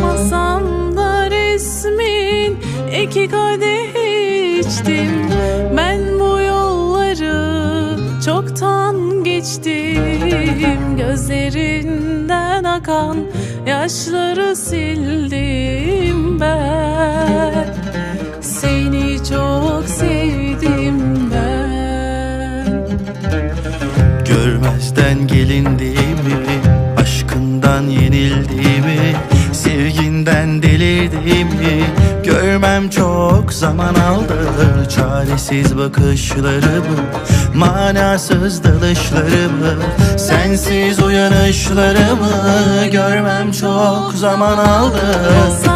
Masamda resmin iki kadeh içtim. Ben bu yolları çoktan geçtim. Gözlerinden akan yaşları sildim ben. Seni çok sevdim ben. Görmezden gelindiğimi Aşkından yenildiğimi Delirdiğimi Görmem çok zaman aldı. Çaresiz bakışlarımı Manasız dalışlarımı Sensiz uyanışlarımı Görmem çok zaman aldı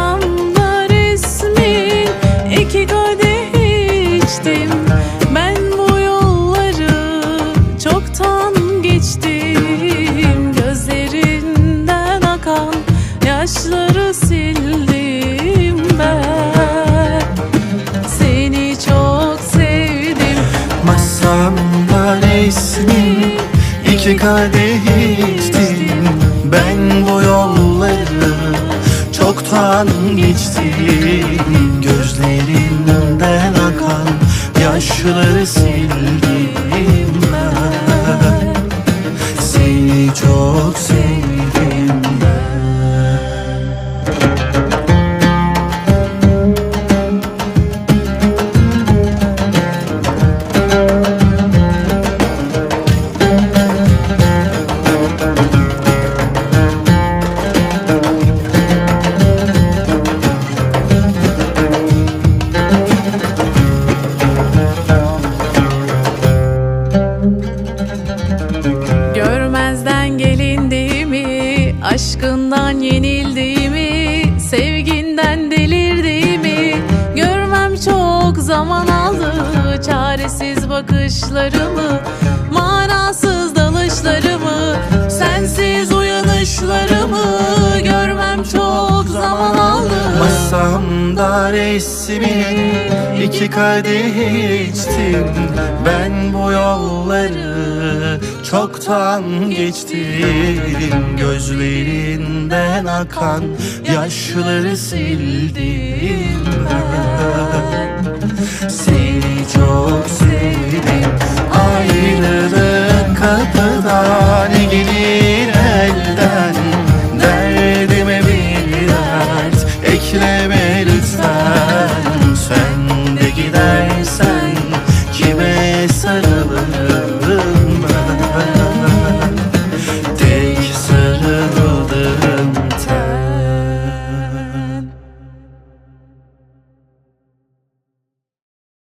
iki kadeh içtim Ben bu yolları çoktan geçtim. Gözlerinden akan yaşları sildim ben. Seni çok sevdim aşkından yenildiğimi, sevginden delirdiğimi Görmem çok zaman aldı, çaresiz bakışlarımı, Resmin iki kadeh içtim. Ben bu yolları çoktan geçtim. Gözlerinden akan yaşları sildim ben. Seni çok